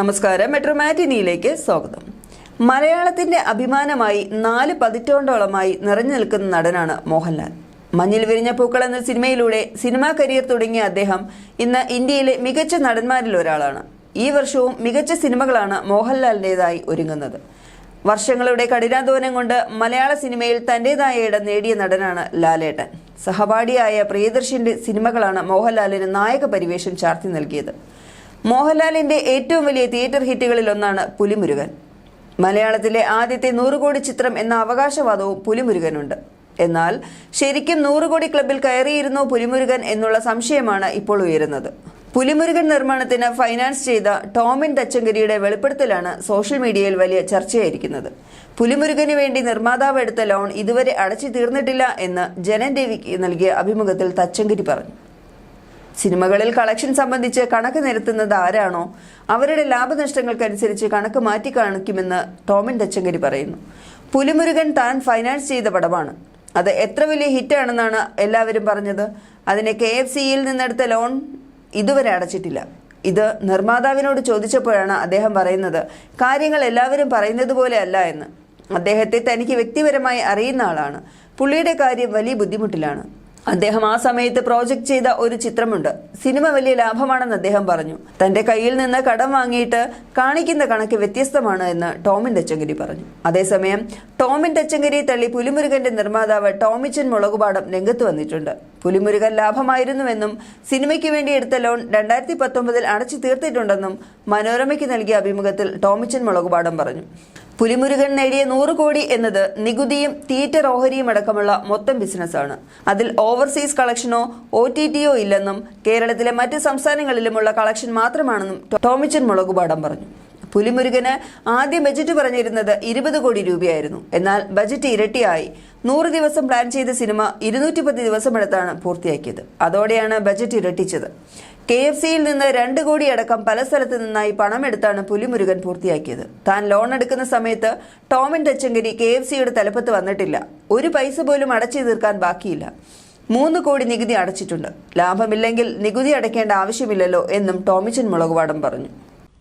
നമസ്കാരം. മെട്രോ മാറ്റിനിയിലേക്ക് സ്വാഗതം. മലയാളത്തിന്റെ അഭിമാനമായി നാല് പതിറ്റാണ്ടോളമായി നിറഞ്ഞു നിൽക്കുന്ന നടനാണ് മോഹൻലാൽ. മഞ്ഞിൽ വിരിഞ്ഞ പൂക്കൾ എന്ന സിനിമയിലൂടെ സിനിമാ കരിയർ തുടങ്ങിയ അദ്ദേഹം ഇന്ന് ഇന്ത്യയിലെ മികച്ച നടന്മാരിൽ ഒരാളാണ്. ഈ വർഷവും മികച്ച സിനിമകളാണ് മോഹൻലാലിന്റെതായി ഒരുങ്ങുന്നത്. വർഷങ്ങളുടെ കഠിനാധ്വാനം കൊണ്ട് മലയാള സിനിമയിൽ തന്റേതായ ഇടം നേടിയ നടനാണ് ലാലേട്ടൻ. സഹപാഠിയായ പ്രിയദർശന്റെ സിനിമകളാണ് മോഹൻലാലിന് നായക പരിവേഷം ചാർത്തി നൽകിയത്. മോഹൻലാലിന്റെ ഏറ്റവും വലിയ തിയേറ്റർ ഹിറ്റുകളിൽ ഒന്നാണ് പുലിമുരുകൻ. മലയാളത്തിലെ ആദ്യത്തെ നൂറ് കോടി ചിത്രം എന്ന അവകാശവാദവും പുലിമുരുകനുണ്ട്. എന്നാൽ ശരിക്കും നൂറ് കോടി ക്ലബിൽ കയറിയിരുന്നോ പുലിമുരുകൻ എന്നുള്ള സംശയമാണ് ഇപ്പോൾ ഉയരുന്നത്. പുലിമുരുകൻ നിർമ്മാണത്തിന് ഫൈനാൻസ് ചെയ്ത ടോമിൻ തച്ചങ്കരിയുടെ വെളിപ്പെടുത്തലാണ് സോഷ്യൽ മീഡിയയിൽ വലിയ ചർച്ചയായിരിക്കുന്നത്. പുലിമുരുകന് വേണ്ടി നിർമ്മാതാവ് എടുത്ത ലോൺ ഇതുവരെ അടച്ചു തീർന്നിട്ടില്ല എന്ന് ജനൻ ദേവിക്ക് നൽകിയ അഭിമുഖത്തിൽ തച്ചങ്കരി പറഞ്ഞു സിനിമകളിൽ കളക്ഷൻ സംബന്ധിച്ച് കണക്ക് നിരത്തുന്നത് ആരാണോ അവരുടെ ലാഭനഷ്ടങ്ങൾക്കനുസരിച്ച് കണക്ക് മാറ്റി കാണിക്കുമെന്ന് ടോമിൻ തച്ചങ്കരി പറയുന്നു. പുലിമുരുകൻ താൻ ഫൈനാൻസ് ചെയ്ത പടമാണ്. അത് എത്ര വലിയ ഹിറ്റാണെന്നാണ് എല്ലാവരും പറഞ്ഞത്. അതിനെ കെ എഫ് സിയിൽ നിന്നെടുത്ത ലോൺ ഇതുവരെ അടച്ചിട്ടില്ല. ഇത് നിർമ്മാതാവിനോട് ചോദിച്ചപ്പോഴാണ് അദ്ദേഹം പറയുന്നത്. കാര്യങ്ങൾ എല്ലാവരും പറയുന്നത് പോലെ അല്ല എന്ന്. അദ്ദേഹത്തെ തനിക്ക് വ്യക്തിപരമായി അറിയുന്ന ആളാണ്. പുള്ളിയുടെ കാര്യം വലിയ ബുദ്ധിമുട്ടിലാണ്. അദ്ദേഹം ആ സമയത്ത് പ്രോജക്റ്റ് ചെയ്ത ഒരു ചിത്രമുണ്ട്. സിനിമ വലിയ ലാഭമാണെന്ന് അദ്ദേഹം പറഞ്ഞു. തന്റെ കയ്യിൽ നിന്ന് കടം വാങ്ങിയിട്ട് കാണിക്കുന്ന കണക്ക് വ്യത്യസ്തമാണ് എന്ന് ടോമിൻ ടച്ചങ്കരി പറഞ്ഞു. അതേസമയം ടോമിൻ ടച്ചങ്കരി തള്ളി പുലിമുരുകന്റെ നിർമ്മാതാവ് ടോമിച്ചൻ മുളകുപാടം രംഗത്ത് വന്നിട്ടുണ്ട്. പുലിമുരുകൻ ലാഭമായിരുന്നുവെന്നും സിനിമയ്ക്ക് വേണ്ടി എടുത്ത ലോൺ രണ്ടായിരത്തി പത്തൊമ്പതിൽ അടച്ചു തീർത്തിട്ടുണ്ടെന്നും മനോരമയ്ക്ക് നൽകിയ അഭിമുഖത്തിൽ ടോമിച്ചൻ മുളകുപാടം പറഞ്ഞു. പുലിമുരുകൻ നേടിയ നൂറ് കോടി എന്നത് നികുതിയും തിയേറ്റർ ഓഹരിയും അടക്കമുള്ള മൊത്തം ബിസിനസ്സാണ്. അതിൽ ഓവർസീസ് കളക്ഷനോ ഒ ടി ടിയോ ഇല്ലെന്നും കേരളത്തിലെ മറ്റ് സംസ്ഥാനങ്ങളിലുമുള്ള കളക്ഷൻ മാത്രമാണെന്നും ടോമിച്ചൻ മുളകുപാടം പറഞ്ഞു. പുലിമുരുകന് ആദ്യം ബജറ്റ് പറഞ്ഞിരുന്നത് ഇരുപത് കോടി രൂപയായിരുന്നു. എന്നാൽ ബജറ്റ് ഇരട്ടിയായി. നൂറ് ദിവസം പ്ലാൻ ചെയ്ത സിനിമ ഇരുന്നൂറ്റി പത്ത് ദിവസമെടുത്താണ് പൂർത്തിയാക്കിയത്. അതോടെയാണ് ബജറ്റ് ഇരട്ടിച്ചത്. കെ എഫ് സിയിൽ നിന്ന് രണ്ട് കോടി അടക്കം പല സ്ഥലത്ത് നിന്നായി പണമെടുത്താണ് പുലിമുരുകൻ പൂർത്തിയാക്കിയത്. താൻ ലോൺ എടുക്കുന്ന സമയത്ത് ടോമിൻ തച്ചങ്കരി കെ എഫ് സിയുടെ തലപ്പത്ത് വന്നിട്ടില്ല. ഒരു പൈസ പോലും അടച്ചു തീർക്കാൻ ബാക്കിയില്ല. മൂന്ന് കോടി നികുതി അടച്ചിട്ടുണ്ട്. ലാഭമില്ലെങ്കിൽ നികുതി അടയ്ക്കേണ്ട ആവശ്യമില്ലല്ലോ എന്നും ടോമിച്ചൻ മുളകുപാടം പറഞ്ഞു.